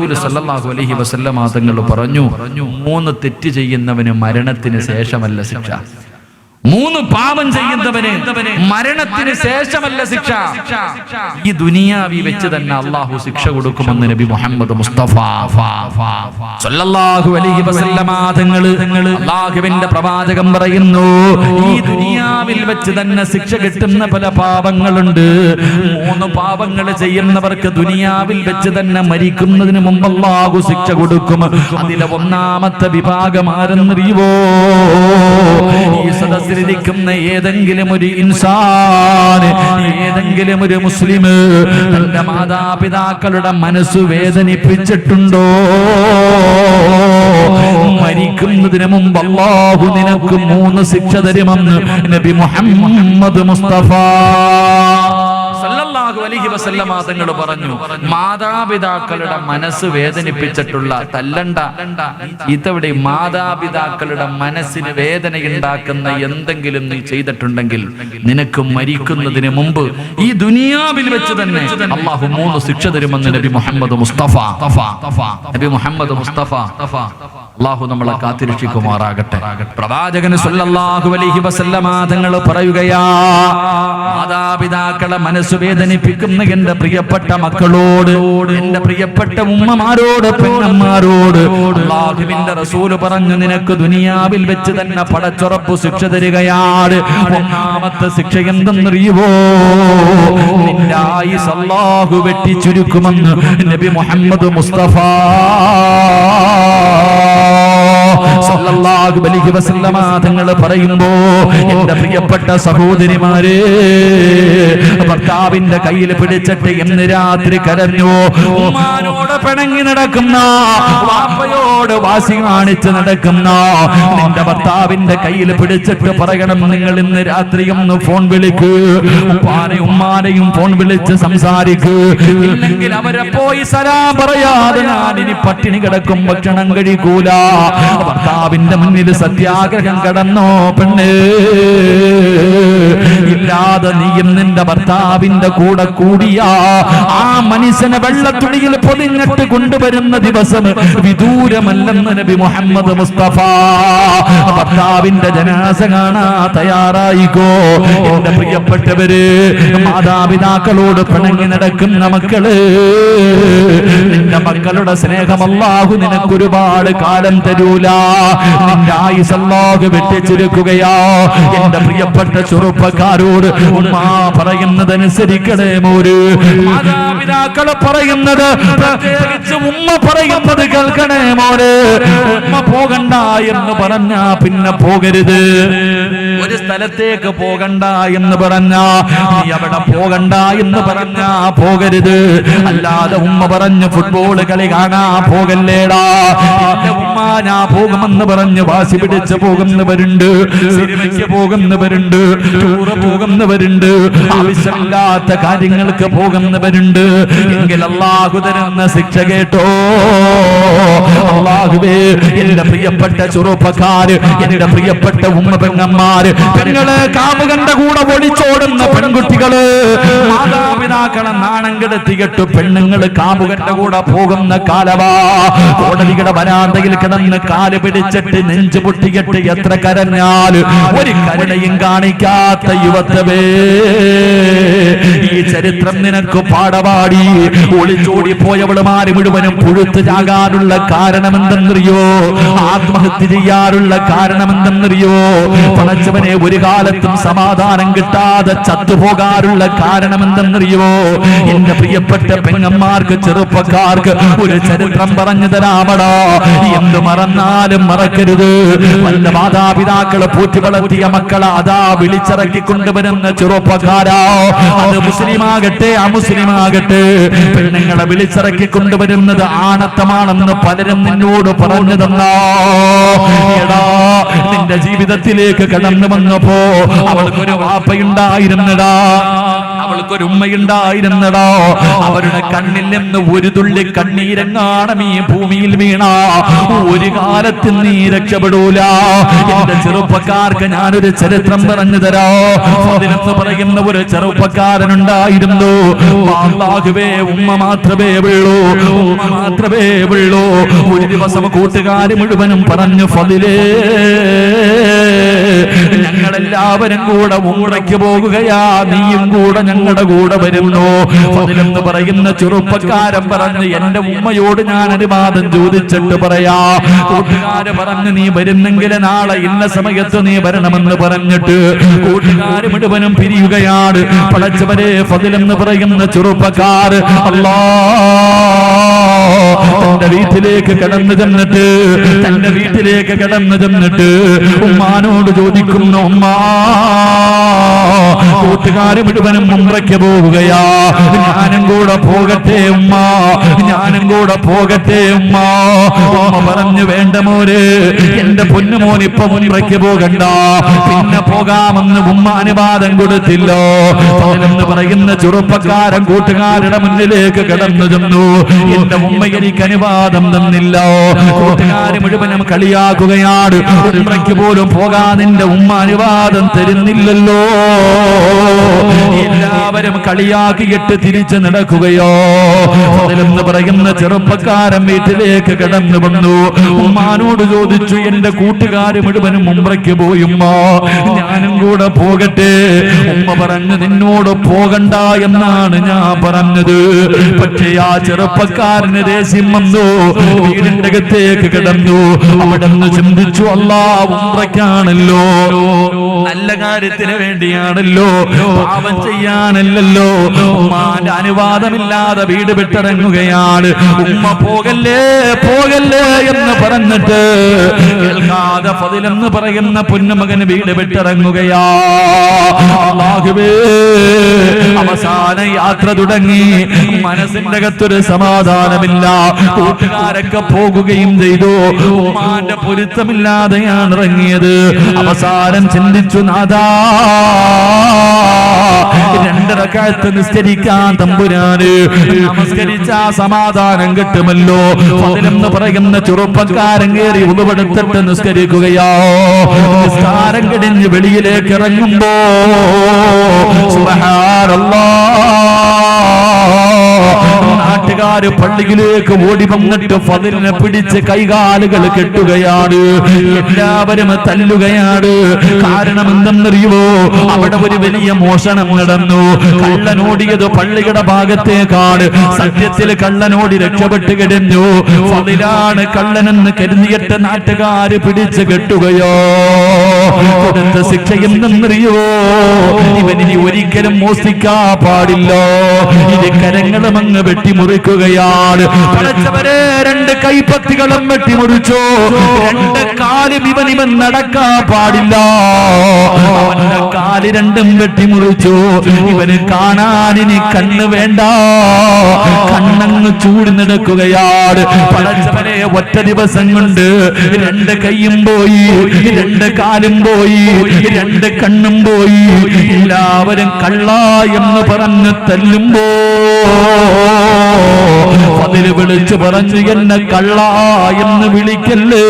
റസൂൽ സല്ലല്ലാഹു അലൈഹി വസല്ലം തങ്ങൾ പറഞ്ഞു മൂന്ന് തെറ്റ് ചെയ്യുന്നവന് മരണത്തിന് ശേഷമല്ല ശിക്ഷ. മൂന്ന് പാപം ചെയ്യുന്നവന് മരണത്തിന് ശേഷമല്ല ശിക്ഷ. ഈ ദുനിയാവി വെച്ച് തന്നെ അള്ളാഹു ശിക്ഷ കൊടുക്കുമെന്ന് നബി മുഹമ്മദ് മുസ്തഫ. സല്ലല്ലാഹു അലൈഹി വസല്ലമ തങ്ങൾ അള്ളാഹുവിന്റെ പ്രവാചകം പറയുന്നു. ഈ ദുനിയാവിൽ വെച്ച് തന്നെ ശിക്ഷ കിട്ടുന്ന പല പാപങ്ങളുണ്ട്. മൂന്ന് പാപങ്ങൾ ചെയ്യുന്നവർക്ക് ദുനിയാവിൽ വെച്ച് തന്നെ മരിക്കുന്നതിന് മുമ്പ് അള്ളാഹു ശിക്ഷ കൊടുക്കും. അതിലെ ഒന്നാമത്തെ വിഭാഗം ആരെന്നറിയുവോ? ഈ സദസ്സിലിരിക്കുന്ന ഏതെങ്കിലും ഒരു ഇൻസാന് ഏതെങ്കിലും ഒരു മുസ്ലിം തന്റെ മാതാപിതാക്കളുടെ മനസ്സ് വേദനിപ്പിച്ചിട്ടുണ്ടോ? മരിക്കുന്നതിന് മുമ്പ് അള്ളാഹു നിനക്ക് മൂന്ന് ശിക്ഷ തരുമെന്ന് നബി മുഹമ്മദ് മുസ്തഫ സല്ലല്ലാഹു അലൈഹി വസല്ലമ തങ്ങൾ പറഞ്ഞു മാതാപിതാക്കളുടെ മനസ്സ് വേദനിപ്പിച്ചിട്ടുള്ള തല്ലണ്ട. ഇതവിടെ മാതാപിതാക്കളുടെ മനസ്സിന് വേദനയുണ്ടാക്കുന്ന എന്തെങ്കിലും നീ ചെയ്തിട്ടുണ്ടെങ്കിൽ നിനക്ക് മരിക്കുന്നതിന് മുമ്പ് ഈ ദുനിയാവിൽ വെച്ച് തന്നെ അള്ളാഹു മൂന്ന് ശിക്ഷ തരുമെന്ന് നബി മുഹമ്മദ് മുസ്തഫ. നബി മുഹമ്മദ് മുസ്തഫ അള്ളാഹു നമ്മളെ കാത്തിരക്ഷിക്കുമാറാകട്ടെ. പ്രവാചകന് സല്ലല്ലാഹു അലൈഹി വസല്ലമ തങ്ങൾ പറയുകയാ മാതാപിതാക്കളെ മനസ്സ് വേദനിപ്പിക്കുന്ന എന്റെ പ്രിയപ്പെട്ട മക്കളോട് എന്റെ പ്രിയപ്പെട്ട ഉമ്മമാരോട് പെണ്ണന്മാരോട് അള്ളാഹുവിന്റെ റസൂൽ പറഞ്ഞു നിനക്ക് ദുനിയാവിൽ വെച്ച് തന്നെ പടച്ചുറപ്പ് ശിക്ഷ തരികയാണ്. ഒന്നാമത്തെ ശിക്ഷ എന്തെന്നറിയുവോ? നിന്റെ ആയുസ് അള്ളാഹു വെട്ടി ചുരുക്കുമെന്ന് നബി മുഹമ്മദ് മുസ്തഫ. സല്ലല്ലാഹു അലൈഹി വസല്ലമ തങ്ങൾ പറയുമ്പോ എന്റെ പ്രിയപ്പെട്ട സഹോദരിമാരെ ഭർത്താവിന്റെ കയ്യിൽ പിടിച്ചിട്ട് ഇന്ന് രാത്രി കരഞ്ഞു. ഉമ്മാനോട് പിണങ്ങി നടക്കുന്ന വാപ്പയോട് വാശി കാണിച്ച് നടക്കുന്ന നിന്റെ ഭർത്താവിന്റെ കയ്യിൽ പിടിച്ചിട്ട് പറയണം നിങ്ങൾ ഇന്ന് രാത്രി ഒന്ന് ഫോൺ വിളിക്ക്. ഉപ്പാനെയും ഉമ്മാനെയും ഫോൺ വിളിച്ച് സംസാരിക്ക്. ഇല്ലെങ്കിൽ അവരെ പോയി സലാം പറയാതെ ഞാൻ ഇനി പട്ടിണി കിടക്കും ഭക്ഷണം കഴിക്കൂല. ഭർത്താവിന്റെ മുന്നിൽ സത്യാഗ്രഹം കടന്നോ പെണ്ണ്. ഇല്ലാതെ നീയും നിന്റെ ഭർത്താവിന്റെ കൂടെ കൂടിയാ. ആ മനുഷ്യനെ വെള്ളത്തുണിയിൽ പൊതിഞ്ഞിട്ട് കൊണ്ടുവരുന്ന ദിവസം വിദൂരമല്ലെന്ന് നബി മുഹമ്മദ് മുസ്തഫ. ഭർത്താവിന്റെ ജനാസ കാണാ തയ്യാറായിക്കോ. എന്റെ പ്രിയപ്പെട്ടവര് മാതാപിതാക്കളോട് പിണങ്ങി നടക്കുന്ന മക്കൾ. മക്കളുടെ സ്നേഹം അല്ലാഹു നിനക്ക് ഒരുപാട് കാലം തരൂല. നിന്റെ ആയുസ് അല്ലാഹു വെട്ടിച്ചിരിക്കുകയാ. എന്റെ പ്രിയപ്പെട്ട ചെറുപ്പക്കാരോട് ഉമ്മ പറയുന്നതനുസരിക്കണേ മോര്. മാതാപിതാക്കൾ പറയുന്നത് പ്രത്യേകിച്ച് ഉമ്മ പറയുന്നത് കേൾക്കണേ മോര്. ഉമ്മ പോകണ്ട എന്ന് പറഞ്ഞാ പിന്നെ പോകരുത്. ഒരു സ്ഥലത്തേക്ക് പോകണ്ട എന്ന് പറഞ്ഞ നീ അവിടെ പോകണ്ട എന്ന് പറഞ്ഞ പോകരുത്. അല്ലാതെ ഉമ്മ പറഞ്ഞു ഫുട്ബോൾ കളി കാണാ പോകല്ലേടാ. എന്റെ ഉമ്മ ഞാൻ പോകുമെന്ന് പറഞ്ഞ് വാശി പിടിച്ച് പോകുന്നവരുണ്ട് സിനിമയ്ക്ക് പോകുന്നവരുണ്ട് ടൂറ് പോകുന്നവരുണ്ട് ആവശ്യമില്ലാത്ത കാര്യങ്ങൾക്ക് പോകുന്നവരുണ്ട് എങ്കിൽ അള്ളാഹു തരുന്ന ശിക്ഷ കേട്ടോ. അള്ളാഹുവേ എന്റെ പ്രിയപ്പെട്ട ചെറുപ്പക്കാര് എന്റെ പ്രിയപ്പെട്ട ഉമ്മ പെങ്ങന്മാര് പെങ്ങൾ കാമുകന്റെ കൂടെ ഒളിച്ചോടുന്ന പെൺകുട്ടികൾ. മാതാപിതാക്കളെ നാണം കെടുത്തിയിട്ട് പെണ്ണുങ്ങൾ കാമുകന്റെ കൂടെ പോകുന്ന കാലവാ. കോടതിയുടെ വരാന്തയിൽ കിടന്ന് കാൽ പിടിച്ചിട്ട് നെഞ്ചു പൊട്ടിയിട്ട് എത്ര കരഞ്ഞാൽ ഒരു കരുണയും കാണിക്കാത്ത യുവത്വേ ഈ ചരിത്രം നിനക്ക് പാടപാടി ഒളിച്ചോടി മാറി മുഴുവനും പുഴുത്തു ചാകാനുള്ള കാരണമെന്തെന്നറിയോ? ആത്മഹത്യ ചെയ്യാറുള്ള കാരണമെന്തെന്നറിയോ? പടച്ചവനെ ഒരു കാലത്തും സമാധാനം കിട്ടാതെ ചത്തുപോകാറുള്ള കാരണമെന്തെന്നറിയോ എന്റെ പ്രിയപ്പെട്ട പെങ്ങന്മാർക്ക് ചെറുപ്പക്കാർക്ക് ഒരു ചരിത്രം പറഞ്ഞു തരാമടോ. എന്ത് മറന്നാലും മറക്കരുത്. വല്ല മാതാപിതാക്കളെ പൂറ്റി വളർത്തിയ മക്കളെ അതാ വിളിച്ചിറക്കി കൊണ്ടുവരുന്ന ചെറുപ്പക്കാരോ. അത് മുസ്ലിമാകട്ടെ അമുസ്ലിമാകട്ടെ. പെണ്ണുങ്ങളെ വിളിച്ചിറക്കി കൊണ്ടുവരുന്നത് ആണത്തമാണെന്ന് പലരും നിന്നോട് പറഞ്ഞു തന്നോ. എടാ നിന്റെ ജീവിതത്തിലേക്ക് കടന്നു വന്നപ്പോ അവൾക്കൊരു വാപ്പയുണ്ടായിരുന്നടാ. അവൾക്കൊരു ഉമ്മയുണ്ടായിരുന്നടോ അവരുടെ കണ്ണിൽ നിന്ന് ഒരു തുള്ളി കണ്ണീരെങ്ങാണം ഈ ഭൂമിയിൽ വീണ. ഒരു കാലത്ത് നീ രക്ഷപ്പെടൂല. എന്റെ ചെറുപ്പക്കാർക്ക് ഞാനൊരു ചരിത്രം പറഞ്ഞു തരാ. അതിനെന്ന് പറയുന്ന ഒരു ചെറുപ്പക്കാരനുണ്ടായിരുന്നു. ബാഹുവേ ഉമ്മ മാത്രമേ ഉള്ളൂ. ഉമ്മ മാത്രമേ ഉള്ളൂ. ഒരു ദിവസം കൂട്ടുകാർ മുഴുവനും പറഞ്ഞു ഫതിലേ ഞങ്ങളെല്ലാവരും കൂടെ മൂടയ്ക്ക് പോകുകയാ. നീയും കൂടെ ഞങ്ങളുടെ കൂടെ വരുന്നു. അതിലെന്ന് പറയുന്ന ചെറുപ്പക്കാരൻ പറഞ്ഞ് എന്റെ ഉമ്മയോട് ഞാൻ അനുവാദം ചോദിച്ചിട്ട് പറയാ കൂട്ടുകാര് പറഞ്ഞ് നീ വരുന്നെങ്കിൽ നാളെ ഇന്ന സമയത്ത് നീ വരണമെന്ന് പറഞ്ഞിട്ട് കൂട്ടുകാര് മുഴുവനും പിരിയുകയാണ്. പടച്ചവരെ ഫതിലെന്ന് പറയുന്ന ചെറുപ്പക്കാർ അല്ലാ തന്റെ വീട്ടിലേക്ക് കടന്നു ചെന്നിട്ട് തന്റെ വീട്ടിലേക്ക് കടന്നു ചെന്നിട്ട് ഉമ്മാനോട് ചോദിക്കുന്നു ഉമ്മ. കൂട്ടുകാര് മുഴുവനും പോവുകയാ. ഞാനും കൂടെ പോകട്ടെ ഉമ്മ. ഞാനും കൂടെ പോകട്ടെ ഉമ്മ. ഉമ്മ പറഞ്ഞു വേണ്ട മോര് എന്റെ പൊന്നുമോൻ ഇപ്പൊ മുൻപയ്ക്ക് പോകണ്ട. പിന്നെ പോകാമെന്ന് ഉമ്മ അനുവാദം കൊടുത്തില്ലോ. എന്ന് പറയുന്ന ചെറുപ്പക്കാരൻ കൂട്ടുകാരുടെ മുന്നിലേക്ക് കടന്നു ചെന്നു. എന്റെ ഉമ്മ എനിക്ക് അനുവാദം തന്നില്ല. കൂട്ടുകാര് മുഴുവനും കളിയാക്കുകയാണ്. പോലും പോകാൻ നിന്റെ ഉമ്മ അനുവാദം തരുന്നില്ലല്ലോ. എല്ലാവരും കളിയാക്കിയിട്ട് തിരിച്ചു നടക്കുകയോ? അതിലെന്ന് പറയുന്ന ചെറുപ്പക്കാരൻ വീട്ടിലേക്ക് കടന്നു വന്നു. ഉമ്മാനോട് ചോദിച്ചു എന്റെ കൂട്ടുകാര് മുഴുവനും ഉമ്രയ്ക്ക് പോയുമ്മ ഞാനും കൂടെ പോകട്ടെ. ഉമ്മ പറഞ്ഞു നിന്നോട് പോകണ്ട എന്നാണ് ഞാൻ പറഞ്ഞത്. പക്ഷേ ആ ചെറുപ്പക്കാരന് ദേഷ്യം വന്നു. വീടിന്റെ അകത്തേക്ക് കിടന്നു. അവിടെ നിന്ന് ചിന്തിച്ചു അല്ലാ ഉമ്രയ്ക്കാണല്ലോ. നല്ല കാര്യത്തിന് വേണ്ടിയാണല്ലോ. പാപം ചെയ്യാനല്ലല്ലോ ഉമ്മാന്റെ അനുവാദമില്ലാതെ വീട് വിട്ടിറങ്ങുകയാണ്. ഉമ്മ പോകല്ലേ പോകല്ലേ എന്ന് പറഞ്ഞിട്ട് കേൾക്കാതെ പതിലെന്ന് പറയുന്ന പൊന്നുമകൻ വീട് വിട്ടിറങ്ങുകയാ. അവസാന യാത്ര തുടങ്ങി. മനസ്സിന്റെ അകത്തൊരു സമാധാനമില്ല. കൂട്ടുകാരൊക്കെ പോകുകയും ചെയ്തു. ഉമ്മാന്റെ പൊരുത്തമില്ലാതെയാണ് ഇറങ്ങിയത്. അവസാനം ചിന്തിച്ചു നാദാ. രണ്ടര കാലത്ത് നിസ്കരിക്കാൻ തമ്പുരാന്. നമസ്കരിച്ച സമാധാനം കിട്ടുമല്ലോ. എന്ന് പറയുന്ന ചെറുപ്പക്കാരൻ കയറി ഉളവെടുത്തിട്ട് നിസ്കരിക്കുകയോ. നിസ്കാരം കിടിഞ്ഞ് വെളിയിലേക്ക് ഇറങ്ങുമ്പോ സുബ്ഹാനല്ലാഹ് നാട്ടുകാര് പള്ളിയിലേക്ക് ഓടി വന്നിട്ട് ഫതിലിനെ പിടിച്ച് കൈകാലുകൾ കെട്ടുകയാണ്. എല്ലാവരും തല്ലുകയാണ്. കാരണം എന്തെന്നറിയുമോ അവിടെ ഒരു വലിയ മോഷണം നടന്നു. കള്ളനോടിയത് പള്ളിയുടെ ഭാഗത്തേക്കാണ്. സത്യത്തിൽ കള്ളനോടി രക്ഷപ്പെട്ട് കിടന്നു. ഫതിലാണ് കള്ളനെന്ന് കരുതിയിട്ട് നാട്ടുകാര് പിടിച്ച് കെട്ടുകയോ? കൊടുത്ത ശിക്ഷ എന്തെന്നറിയോ ഇവനിനി ഒരിക്കലും മോസിക്കാ പാടില്ല. ഇത് കരങ്ങളും അങ്ങ് വെട്ടിമുറിക്കുകയാണ് പടച്ചവരെ രണ്ട് കൈപ്പത്തികളും വെട്ടിമുറിച്ചു. രണ്ട് കാലും ഇവൻ ഇവൻ നടക്കാൻ പാടില്ല. കാൽ രണ്ടും വെട്ടിമുറിച്ചു. ഇവന് കാണാനിനി കണ്ണ് വേണ്ട. കണ്ണങ്ങ് ചൂട് നടക്കുകയാണ്. പടച്ചവനെ ഒറ്റ ദിവസം കൊണ്ട് രണ്ട് കൈയും പോയി രണ്ട് കാലും പോയി രണ്ട് കണ്ണും പോയി. എല്ലാവരും കള്ള എന്ന് പറഞ്ഞ് തല്ലുമ്പോ അതിൽ വിളിച്ചു പറഞ്ഞു എന്നെ കള്ള എന്ന് വിളിക്കല്ലേ?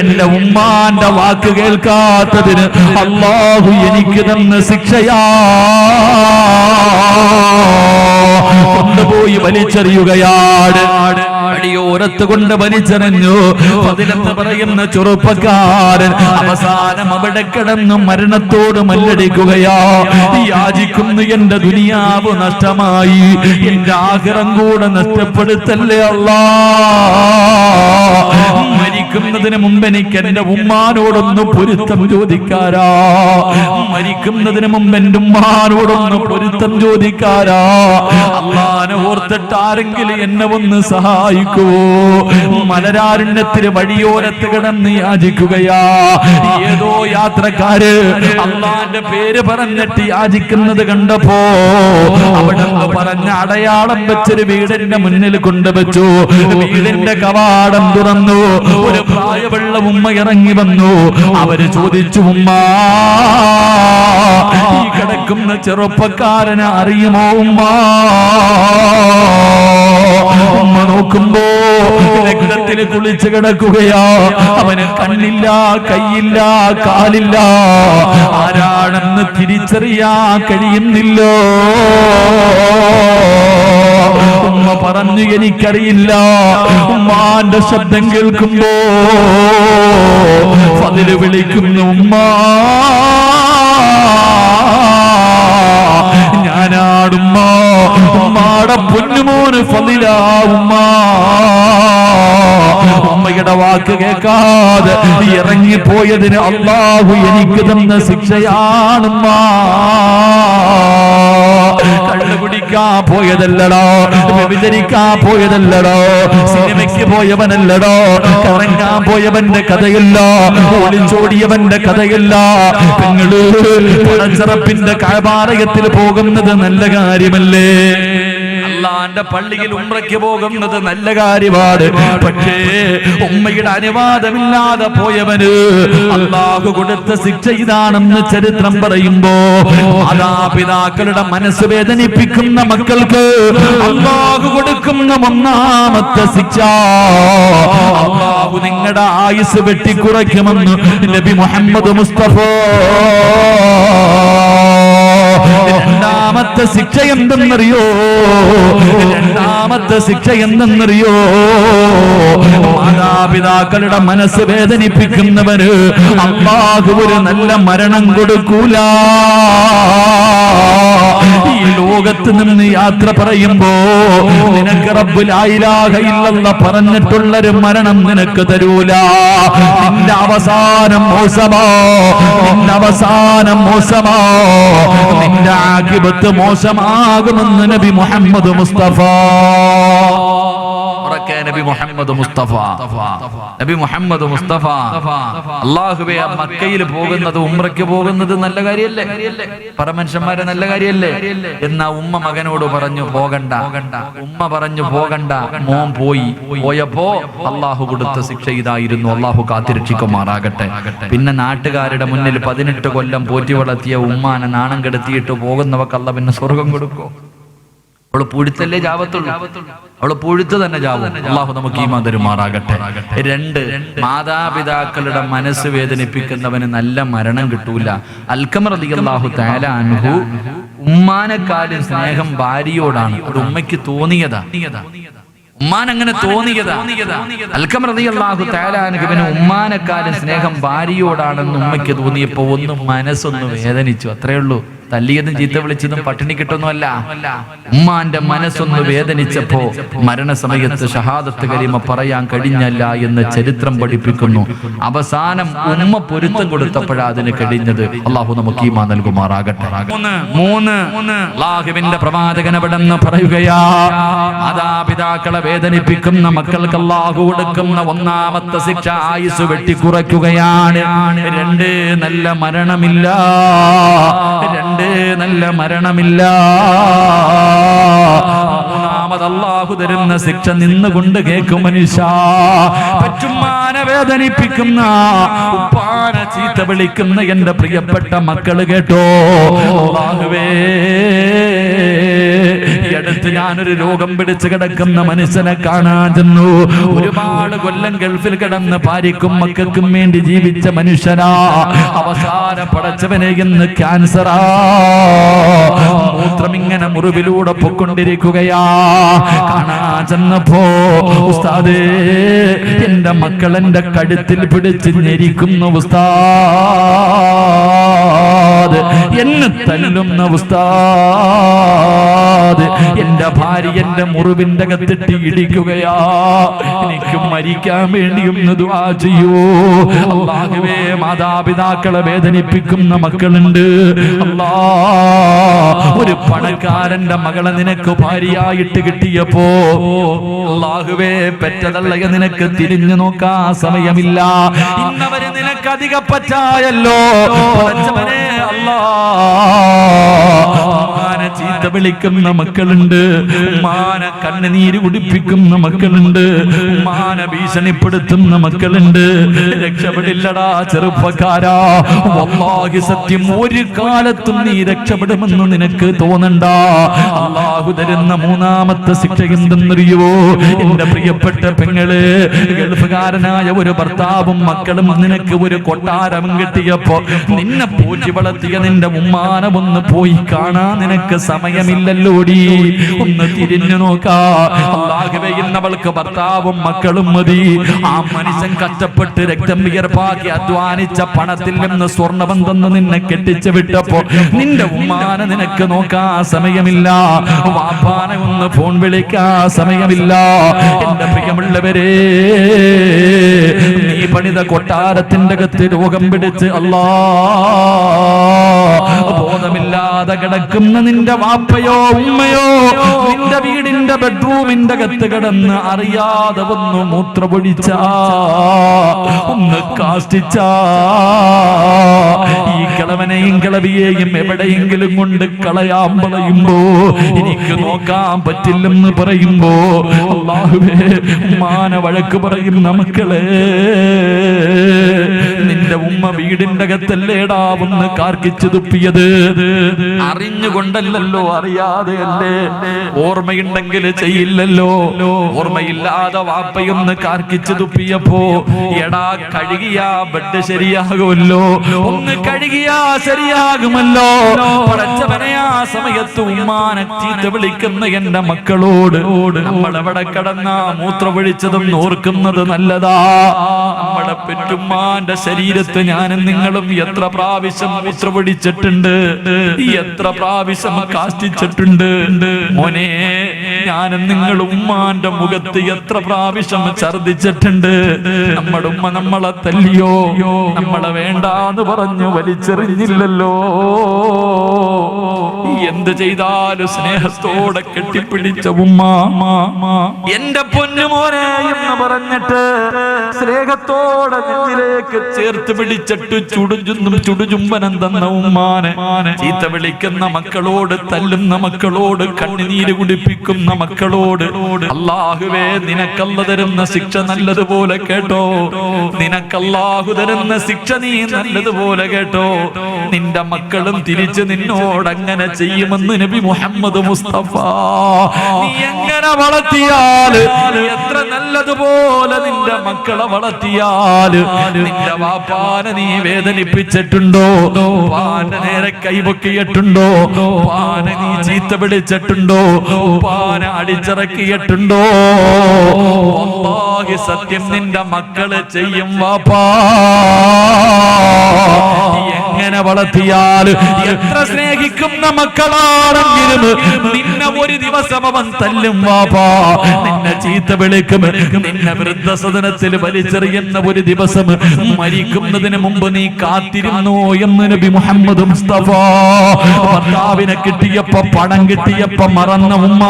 എന്റെ ഉമ്മാന്റെ വാക്ക് കേൾക്കാത്തതിന് അള്ളാഹു എനിക്ക് തന്ന ശിക്ഷയാ. കൊണ്ടുപോയി വലിച്ചെറിയുകയാണ്. അടിയോരത്ത് കൊണ്ട് വലിച്ചെറിഞ്ഞു. പതിനെന്ന് പറയുന്ന ചെറുപ്പക്കാരൻ അവസാനം അവിടെ കിടന്നു മരണത്തോട് മല്ലടിക്കുകയാ. യാചിക്കുന്നു എന്റെ ദുനിയാവ് നഷ്ടമായി. എന്റെ ആഗ്രഹം കൂടെ നഷ്ടപ്പെടുത്തല്ലേ അല്ലാ. മരിക്കുന്നതിന് മുമ്പ് എനിക്ക് എന്റെ ഉമ്മാനോടൊന്ന് പൊരുത്തം ചോദിക്കാരാ. മരിക്കുന്നതിന് മുമ്പ് എന്റെ ഉമ്മാനോടൊന്ന് പൊരുത്തം ചോദിക്കാരാ. അള്ളാനെ ഓർത്തിട്ട് ആരെങ്കിലും എന്നെ ഒന്ന് സഹായിക്കുവോ? മലരാരുണ്യത്തിന് വഴിയോരത്ത് കിടന്ന് യാചിക്കുകയാ. ഏതോ യാത്രക്കാര് അള്ളാന്റെ പേര് പറഞ്ഞിട്ട് യാചിക്കുന്നത് കണ്ടപ്പോ അവിടെ പറഞ്ഞ അടയാളം വെച്ചൊരു വീടിന്റെ മുന്നിൽ കൊണ്ടുവച്ചു. വീടിന്റെ കവാടം തുറന്നു. ഒരു പ്രായമുള്ള ഉമ്മ ഇറങ്ങി വന്നു. അവർ ചോദിച്ചു ഉമ്മ കിടക്കുന്ന ചെറുപ്പക്കാരനെ അറിയുമോ ഉമ്മ ഉമ്മ നോക്കുമ്പോ രക്തത്തിൽ കുളിച്ചു കിടക്കുകയാ. അവന് കണ്ണില്ല കൈയില്ല കാലില്ല. ആരാണെന്ന് തിരിച്ചറിയാ കഴിയുന്നില്ലോ? ഉമ്മ പറഞ്ഞു എനിക്കറിയില്ല. ഉമ്മാന്റെ ശബ്ദം കേൾക്കുമ്പോ അതിൽ വിളിക്കുന്നു ഉമ്മ. ഞാനാടുമ്മ ഉമ്മാടെ പൊന്നുമോന് ഫതിലാ ഉമ്മ. ഉമ്മയുടെ വാക്ക് കേൾക്കാതെ ഇറങ്ങിപ്പോയതിന് അള്ളാഹു എനിക്ക് തന്ന ശിക്ഷയാണുമ്മ. കള്ളു കുടിക്കാൻ പോയതല്ലടോ. വ്യഭിചരിക്കാ പോയതല്ലടോ. സിനിമയ്ക്ക് പോയവനല്ലടോ. കറങ്ങാൻ പോയവന്റെ കഥയല്ല. ഒളിച്ചോടിയവന്റെ കഥയല്ല. പെങ്ങളൂർ പടച്ചിറപ്പിന്റെ കഴപാലയത്തിൽ പോകുന്നത് നല്ല കാര്യമല്ലേ? അള്ളാന്റെ പള്ളിയിൽ ഉമ്രയ്ക്ക് പോകുന്നത് നല്ല കാര്യമാണ്. പക്ഷേ ഉമ്മയുടെ അനുവാദമില്ലാതെ പോയവന് അള്ളാഹു കൊടുത്ത ശിക്ഷ ഇതാണെന്ന് ചരിത്രം പറയുമ്പോ മാതാപിതാക്കളുടെ മനസ്സ് വേദനിപ്പിക്കുന്ന മക്കൾക്ക് അള്ളാഹു കൊടുക്കുന്ന ഒന്നാമത്തെ ശിക്ഷ അള്ളാഹു നിങ്ങളുടെ ആയുസ് വെട്ടിക്കുറയ്ക്കുമെന്ന് നബി മുഹമ്മദ് മുസ്തഫ രണ്ടാമത്തെ ശിക്ഷ എന്തെന്നറിയോ രണ്ടാമത്തെ ശിക്ഷ എന്തെന്നറിയോ മാതാപിതാക്കളുടെ മനസ്സ് വേദനിപ്പിക്കുന്നവര് അമ്മാക്ക് ഒരു നല്ല മരണം കൊടുക്കൂല. ഈ ലോകത്ത് നിന്ന് യാത്ര പറയുമ്പോ നിനക്ക് റബ്ബുലായിലാഹ ഇല്ലെന്ന പറഞ്ഞിട്ടുള്ളൊരു മരണം നിനക്ക് തരൂല. നിന്റെ അവസാനം മോശമോ. നിന്റെ അവസാനം മോശമോ. നിന്റെ ആകിബത്ത് മോശമാകുമെന്ന് നബി മുഹമ്മദ് മുസ്തഫ ഉറക്കെ നബി മുഹമ്മദ് മുസ്തഫ. നബി മുഹമ്മദ് മുസ്തഫ. അള്ളാഹുബെ മക്കയിൽ പോകുന്നത് ഉമ്രയ്ക്ക് പോകുന്നത് നല്ല കാര്യല്ലേ? പരമനുഷ്യന്മാരെ നല്ല കാര്യല്ലേ? എന്നാ ഉമ്മ മകനോട് പറഞ്ഞു പോകണ്ട. ഉമ്മ പറഞ്ഞു പോകണ്ട. മോൻ പോയി. പോയപ്പോ അള്ളാഹു കൊടുത്ത ശിക്ഷ ഇതായിരുന്നു. അള്ളാഹു കാത്തിരക്ഷിക്കുമാറാകട്ടെ. പിന്നെ നാട്ടുകാരുടെ മുന്നിൽ പതിനെട്ട് കൊല്ലം പോറ്റി വളർത്തിയ ഉമ്മാനെ നാണം കെടുത്തിയിട്ട് പോകുന്നവക്കല്ല പിന്നെ സ്വർഗം കൊടുക്കോ? അവൾ പുഴുത്തല്ലേ ജാപത്തുള്ളൂ അവൾ പുഴുത്ത് തന്നെ ജാവും അള്ളാഹു നമുക്ക് ഈ തരുമാറാകട്ടെ. രണ്ട് മാതാപിതാക്കളുടെ മനസ്സ് വേദനിപ്പിക്കുന്നവന് നല്ല മരണം കിട്ടൂല. അൽക്കമർ അലി അള്ളാഹു താല അനുഹു ഉമ്മാനെക്കാലും സ്നേഹം ഭാര്യയോടാണ്. ഒരു ഉമ്മയ്ക്ക് തോന്നിയതാ. ഉമ്മാൻ അങ്ങനെ തോന്നിയതാ. ഉമ്മാനെക്കാളും സ്നേഹം ഭാര്യയോടാണെന്ന് ഉമ്മയ്ക്ക് തോന്നിയപ്പോ ഒന്ന് മനസ്സൊന്ന് വേദനിച്ചു. അത്രേ ഉള്ളൂ. തല്ലിയതും ചീത്ത വിളിച്ചതും പട്ടിണി കിട്ടുന്നല്ല ഉമ്മാന്റെ മനസ്സൊന്ന് വേദനിച്ചപ്പോ മരണസമയത്ത് ഷഹാദത്ത് കരീമ പറയാൻ കഴിഞ്ഞല്ല എന്ന് ചരിത്രം പഠിപ്പിക്കുന്നു. അവസാനം ഉമ്മ പൊരുത്തം കൊടുത്തപ്പോഴാ അതിന് കഴിഞ്ഞത്. അള്ളാഹു നമുക്ക് ഈമാ നൽകുമാറാകട്ടെ. മൂന്ന് മൂന്ന് അള്ളാഹുവിന്റെ പ്രവാചകൻ എവിടെന്ന് പറയുകയാ മാതാപിതാക്കളെ വേദനിപ്പിക്കുന്ന മക്കൾക്ക് അള്ളാഹു കൊടുക്കുന്ന ഒന്നാമത്തെ ശിക്ഷ ആയുസ് വെട്ടിക്കുറയ്ക്കുകയാണ്. രണ്ട് നല്ല മരണമില്ല. രണ്ട് നല്ല മരണമില്ല. മൂന്നാമത് അള്ളാഹു തരുന്ന ശിക്ഷ നിന്നുകൊണ്ട് കേൾക്കും മനുഷ്യ. പറ്റുമാനെ വേദനിപ്പിക്കുന്ന ഉപ്പാന ചീത്ത വിളിക്കുന്ന എന്റെ പ്രിയപ്പെട്ട മക്കൾ കേട്ടോ. അള്ളാഹുവേ. ഈ അടുത്ത് ഞാനൊരു രോഗം പിടിച്ചു കിടക്കുന്ന മനുഷ്യനെ കാണാൻ ചെന്നു. ഒരുപാട് കൊല്ലം ഗൾഫിൽ കിടന്ന് ഭാര്യക്കും മക്കൾക്കും വേണ്ടി ജീവിച്ച മനുഷ്യനാ. അവസാന പടച്ചവനെ ഇന്ന് ക്യാൻസറാ. മൂത്രം ഇങ്ങനെ മുറിവിലൂടെ പൊക്കൊണ്ടിരിക്കുകയാ. കാണാൻ ചെന്നപ്പോ ഉസ്താദേ എന്റെ മക്കൾ എന്റെ കഴുത്തിൽ പിടിച്ച് ഞെരിക്കുന്ന ഉസ്താദ് എന്നെ തല്ലുന്ന ഉസ്താദ് എന്റെ ഭാര്യ എന്റെ മുറിവിന്റെ കത്തിട്ട് ഇടിക്കുകയാ. എനിക്ക് മരിക്കാൻ വേണ്ടി ഒന്ന് ദുആ ചെയ്യൂ. അള്ളാഹുവേ മാതാപിതാക്കളെ വേദനിപ്പിക്കുന്ന മക്കളുണ്ട്. അല്ലാ ഒരു പണക്കാരന്റെ മകളെ നിനക്ക് ഭാര്യയായിട്ട് കിട്ടിയപ്പോ അള്ളാഹുവേ പെറ്റതല്ലയ നിനക്ക് തിരിഞ്ഞു നോക്കാൻ സമയമില്ല. ഇന്നവര് നിനക്ക് അധിക പറ്റായല്ലോ അല്ലാ. ഉമ്മാനെ ചീത്ത വിളിക്കുന്ന മക്കളുണ്ട്. ഉമ്മാനെ കണ്ണുനീര് കുടിപ്പിക്കുന്ന മക്കളുണ്ട്. ഉമ്മാനെ ഭീഷണിപ്പെടുത്തുന്ന മക്കളുണ്ട്. രക്ഷപ്പെടില്ലടാ ചെറുപ്പക്കാരാ. വല്ലാഹി സത്യം ഒരു കാലത്തും നീ രക്ഷപ്പെടുമെന്ന് നിനക്ക് തോന്നണ്ട. അള്ളാഹു തരുന്ന മൂന്നാമത്തെ ശിക്ഷ എന്തെന്നറിയുവോ? എന്റെ പ്രിയപ്പെട്ട പെങ്ങൾ ഗൾഫുകാരനായ ഒരു ഭർത്താവും മക്കളും നിനക്ക് ഒരു കൊട്ടാരം കിട്ടിയപ്പോ നിന്നെ പോറ്റി വളർത്തിയ നിന്റെ ഉമ്മാനെ ഒന്ന് പോയി കാണാൻ നിനക്ക് സമയമില്ലല്ലോടി. ഒന്ന് തിരിഞ്ഞു നോക്കാ. ഇന്നവൾക്ക് ഭർത്താവും മക്കളും മതി. ആ മനുഷ്യൻ കഷ്ടപ്പെട്ട് രക്തം വിയർപ്പാക്കി അധ്വാനിച്ച പണത്തിൽ നിന്ന് സ്വർണബന്ധം നിന്നെ കെട്ടിച്ചു വിട്ടപ്പോ നിന്റെ ഉമ്മാനെ നിനക്ക് നോക്കാ സമയമില്ല. വാപ്പാനെ ഒന്ന് ഫോൺ വിളിക്കാ സമയമില്ല. എന്റെ പ്രിയമുള്ളവരെ നീ പണിത കൊട്ടാരത്തിന്റെ അകത്ത് രോഗം പിടിച്ച് അല്ലാ. ബോധമില്ലാതെ കിടക്കുന്ന നിന്റെ വാപ്പയോ ഉമ്മയോ നിന്റെ വീടിന്റെ ബെഡ്റൂമിന്റെ കത്ത് കിടന്ന് അറിയാതെ വന്നു മൂത്രപൊഴിച്ച ഒന്ന് കാഷ്ടിച്ച. ഈ കിളവനെയും കിളവിയെയും എവിടെയെങ്കിലും കൊണ്ട് കളയാൻ പറയുമ്പോ എനിക്ക് നോക്കാൻ പറ്റില്ലെന്ന് പറയുമ്പോ അള്ളാഹുവേ മാന വഴക്ക് പറയും മക്കളെ നിന്റെ ഉമ്മ വീടിന്റെ അകത്തല്ലേടാ ഒന്ന് കാർക്കിച്ചു തുപ്പിയത്? അറിഞ്ഞുകൊണ്ടല്ലല്ലോ അറിയാതെ അല്ലേ ഓർമ്മയുണ്ടെങ്കിൽ ചെയ്യില്ലല്ലോ. ഓർമ്മയില്ലാതെ വാപ്പയൊന്ന് കാർക്കിച്ചു തുപ്പിയപ്പോ എടാ കഴുകിയാ ബെഡ് ശരിയാകുമല്ലോ. ഒന്ന് കഴുകിയാ ശരിയാകുമല്ലോ. പടച്ചവനെ സമയത്ത് ഉമ്മാനെ വിളിക്കുന്ന എന്റെ മക്കളോട് നമ്മൾ എവിടെ കടന്ന മൂത്രമൊഴിച്ചതും ഓർക്കുന്നത് നല്ലതാ. നമ്മളെ പെറ്റുമ്മാന്റെ ശരീരത്ത് ഞാനും നിങ്ങളും എത്ര പ്രാവശ്യം മൂത്രമൊഴിച്ചിട്ടുണ്ട് എത്ര പ്രാവശ്യം കാഷ്ടിച്ചിട്ടുണ്ട്? മോനെ ഞാനും നിങ്ങൾ ഉമ്മാന്റെ മുഖത്ത് എത്ര പ്രാവശ്യം ഛർദിച്ചിട്ടുണ്ട് നമ്മുടെ ഉമ്മ നമ്മളെ തല്ലിയോ? നമ്മളെ വേണ്ടാന്ന് പറഞ്ഞു വലിച്ചെറിഞ്ഞില്ലല്ലോ. എന്ത് ചെയ്താലും സ്നേഹത്തോടെ കെട്ടിപ്പിടിച്ച ഉമ്മ എന്റെ പൊന്നുമോനെ എന്ന് പറഞ്ഞിട്ട് സ്നേഹത്തോടെ നെഞ്ചിലേക്ക് ചേർത്ത് പിടിച്ചിട്ട് ചുടുചുന്നും ചുടുചുംബനം തന്ന ഉമ്മാനെ. ചീത്ത വിളിക്കുന്ന മക്കളോട് തല്ലുന്ന മക്കളോട് കണ്ണുനീര് കുടിപ്പിക്കുന്ന മക്കളോട് അള്ളാഹുവേ നിനക്കല്ല തരുന്ന ശിക്ഷ നല്ലതുപോലെ കേട്ടോ. നിനക്കല്ലാഹു തരുന്ന ശിക്ഷ നീ നല്ലതുപോലെ കേട്ടോ. നിന്റെ മക്കളും തിരിച്ച് നിന്നോട് അങ്ങനെ ചെയ്യുമെന്ന് നബി മുഹമ്മദ് മുസ്തഫ. നീ എങ്ങനെ വളർത്തിയാൽ? എത്ര നല്ലതുപോലെ നിന്റെ മക്കളെ വളർത്തിയാൽ? നിന്റെ വാപ്പാനെ നീ വേദനിപ്പിച്ചിട്ടുണ്ടോ? പാന നേരെ കൈപൊക്കിയിട്ടുണ്ടോ? പാന നീ ചീത്ത വിളിച്ചിട്ടുണ്ടോ? പാന അടിച്ചിറക്കിയിട്ടുണ്ടോ? വല്ലാഹി സത്യം നിന്റെ മക്കൾ ചെയ്യും വാപ്പാ. എങ്ങനെ വളർത്തിയാൽ എത്ര സ്നേഹിക്കുന്ന മക്കളാണെങ്കിലും നിന്നെ ഒരു ദിവസം അവൻ തല്ലും വാപ്പാ നിന്നെ ചീത്ത വിളിക്കും നിന്നെ വൃദ്ധസദനത്തിൽ വലിച്ചെറിയുന്ന ഒരു ദിവസം മരിക്കുന്നതിന് മുമ്പ് നീ കാത്തിരുന്നു എന്ന് നബി മുഹമ്മദ് മുസ്തഫ. ഭർത്താവിനെ കിട്ടിയപ്പോ പണം കിട്ടിയപ്പോ മറന്ന ഉമ്മ.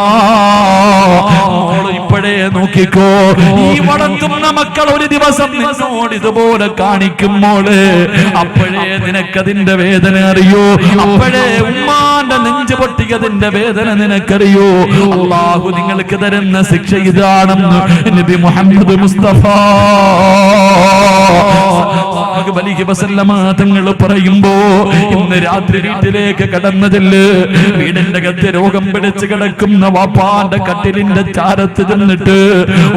ഇപ്പോഴേ നോക്കിക്കോ ഈ വളർത്തുന്ന മക്കൾ ഒരു ദിവസം നിന്നോട് ഇതുപോലെ കാണിക്കും അപ്പോഴേ അപ്പോഴേ നിനക്കതിന്റെ വേദന അറിയോ? അപ്പോഴേ ഉമ്മാന്റെ നെഞ്ച് പൊട്ടിയതിന്റെ വേദന നിനക്കറിയോ? അള്ളാഹു നിങ്ങൾക്ക് തരുന്ന ശിക്ഷ ഇതാണെന്ന് നബി മുഹമ്മദ് മുസ്തഫ തങ്ങൾ പറയുമ്പോ ഇന്ന് രാത്രി വീട്ടിലേക്ക് കടന്നതിൽ വീടിന്റെ കത്ത് രോഗം പിടിച്ചു കിടക്കുന്ന വാപ്പാന്റെ കട്ടിലിന്റെ ചാരത്ത് ചെന്നിട്ട്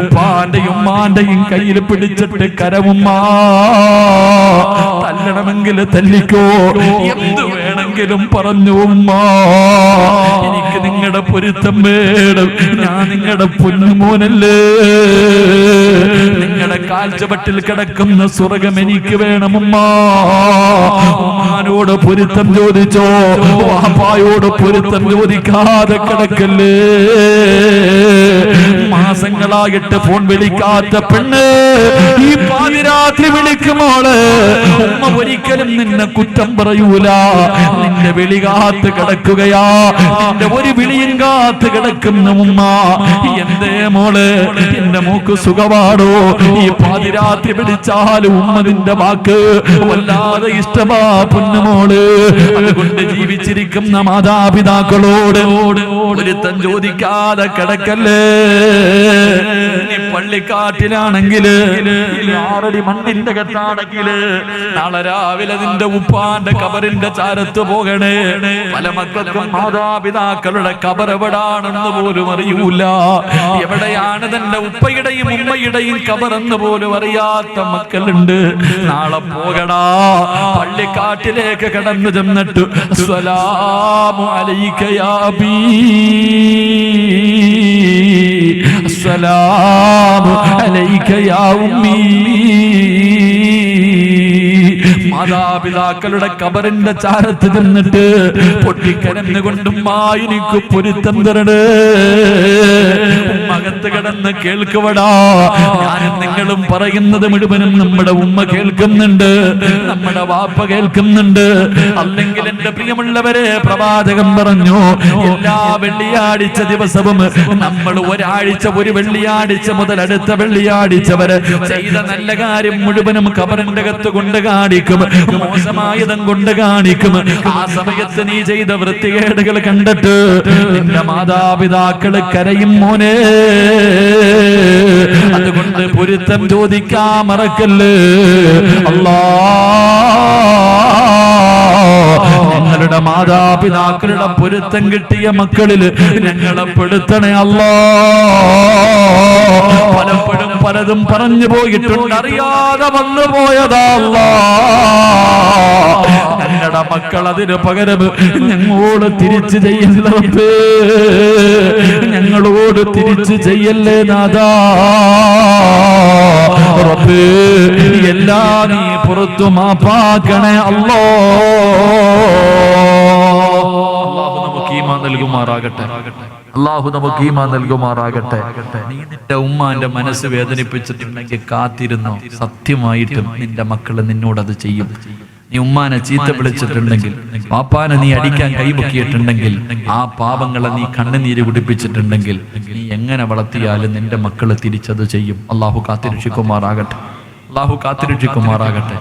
ഉപ്പാന്റെയും ഉമ്മാന്റെയും കയ്യിൽ പിടിച്ചിട്ട് കരവുമ്മ തല്ലണമെങ്കിൽ തല്ലിക്കോ എന്ത് വേണമെങ്കിലും പറഞ്ഞു ഉമ്മ എനിക്ക് നിങ്ങളുടെ പൊരുത്തം വേണം. ഞാൻ നിങ്ങളുടെ പൊന്നുമോനല്ലേ? നിങ്ങളുടെ കാൽച്ചവട്ടിൽ കിടക്കുന്ന സ്വർഗം എനിക്ക് വേണമുമ്മ ഉമ്മാനോട് പൊരുത്തം ചോദിച്ചോ? വാപ്പായോട് പൊരുത്തം ചോദിക്കാതെ കിടക്കല്ലേ? മാസങ്ങളായിട്ട് ഫോൺ വിളിക്കാത്ത പെണ്ണ് ഈ പാതിരാത്രി വിളിക്കുമോൾ ഉമ്മ ഒരിക്കലും നിന്നെ കുറ്റം പറയൂല. നിന്റെ വിളി കാത്ത് കിടക്കുകയാ. നിന്റെ ഒരു വിളിയും കാത്ത് കിടക്കുന്ന ഉമ്മ. എന്തേ മോൾ? എന്റെ മൂക്ക് സുഖമാണോ? ഈ പാതിരാത്രി പിടിച്ചാലും ഉമ്മ നിന്റെ വാക്ക് വല്ലാതെ ഇഷ്ടമാ പൊന്നുമോൾ അതുകൊണ്ട് ജീവിച്ചിരിക്കുന്ന മാതാപിതാക്കളോട് ഒരുത്തൻ ചോദിക്കാതെ കിടക്കല്ലേ? നീ പള്ളിക്കാട്ടിലാണെങ്കിൽ ആറടി മണ്ണിന്റെ കെട്ടാണെങ്കിൽ നാളെ രാവിലെ നിന്റെ ഉപ്പാന്റെ കബറിന്റെ ചാരത്ത് പോകണേ. പല മക്കൾക്കും മാതാപിതാക്കളുടെ കബറെവിടാണെന്ന് പോലും അറിയൂല. എവിടെയാണ് തന്റെ ഉപ്പയുടെയും ഉമ്മയുടെയും കബറെന്ന് പോലും അറിയാത്ത മക്കളുണ്ട്. നാളെ പോകടാ. പള്ളിക്കാട്ടിലേക്ക് കടന്നു ചെന്നിട്ട് സ്വലാമു അസ്സലാമു അലൈക യാ ഉമ്മീ. മാതാപിതാക്കളുടെ കബറിന്റെ ചാരത്ത് ചെന്നിട്ട് പൊട്ടിക്കരന്നുകൊണ്ടും എനിക്ക് പൊരുത്തം തരണേ ഉമ്മകത്ത് കിടന്ന് കേൾക്കുവടാ. നിങ്ങളും പറയുന്നത് മുഴുവനും നമ്മുടെ ഉമ്മ കേൾക്കുന്നുണ്ട്. നമ്മുടെ വാപ്പ കേൾക്കുന്നുണ്ട്. അല്ലെങ്കിൽ എന്റെ പ്രിയമുള്ളവരെ പ്രവാചകം പറഞ്ഞു എല്ലാ വെള്ളിയാഴ്ച ദിവസവും നമ്മൾ ഒരാഴ്ച ഒരു വെള്ളിയാഴ്ച മുതൽ അടുത്ത വെള്ളിയാഴ്ച വരെ ചെയ്ത നല്ല കാര്യം മുഴുവനും കബറിന്റെ അകത്ത് കൊണ്ട് കാണിക്കും. മോശമായതും കൊണ്ട് കാണിക്കും. ആ സമയത്ത് നീ ചെയ്ത വൃത്തികേടുകൾ കണ്ടിട്ട് നിന്റെ മാതാപിതാക്കൾ കരയും മോനെ. അതുകൊണ്ട് പൊരുത്തം ചോദിക്കാ മറക്കല്ലേ. അല്ലാ. ഞങ്ങളുടെ മാതാപിതാക്കളുടെ പൊരുത്തം കിട്ടിയ മക്കളിൽ ഞങ്ങളെ പെടുത്തണേ അല്ലോ. പലപ്പോഴും പലതും പറഞ്ഞു പോയിട്ടുണ്ട് അറിയാതെ വന്നു പോയതാ അല്ലാ. ഞങ്ങളുടെ മക്കൾ അതിന് പകരം ഞങ്ങളോട് തിരിച്ചു ചെയ്യല്ലേ ഞങ്ങളോട് തിരിച്ചു ചെയ്യല്ലേ നാദാ റബ്ബേ എല്ലാം നീ പുറത്തു മാപ്പാക്കണേ അല്ലോ അള്ളാഹു നമുക്ക് ഈമാൻ നൽകുമാറാകട്ടെ. അള്ളാഹു നമുക്ക് ഈമാൻ നൽകുമാറാകട്ടെ. നീ നിന്റെ ഉമ്മാന്റെ മനസ്സ് വേദനിപ്പിച്ചിട്ടുണ്ടെങ്കിൽ കാത്തിരുന്നോ? സത്യമായിട്ടും നിന്റെ മക്കൾ നിന്നോടത് ചെയ്യും. നീ ഉമ്മാനെ ചീത്ത വിളിച്ചിട്ടുണ്ടെങ്കിൽ പാപ്പാനെ നീ അടിക്കാൻ കൈപൊക്കിയിട്ടുണ്ടെങ്കിൽ ആ പാപങ്ങളെ നീ കണ്ണുനീര് കുടിപ്പിച്ചിട്ടുണ്ടെങ്കിൽ നീ എങ്ങനെ വളർത്തിയാലും നിന്റെ മക്കൾ തിരിച്ചത് ചെയ്യും. അള്ളാഹു കാത്തിരക്ഷിക്കുമാറാകട്ടെ. അള്ളാഹു കാത്തിരക്ഷിക്കുമാറാകട്ടെ.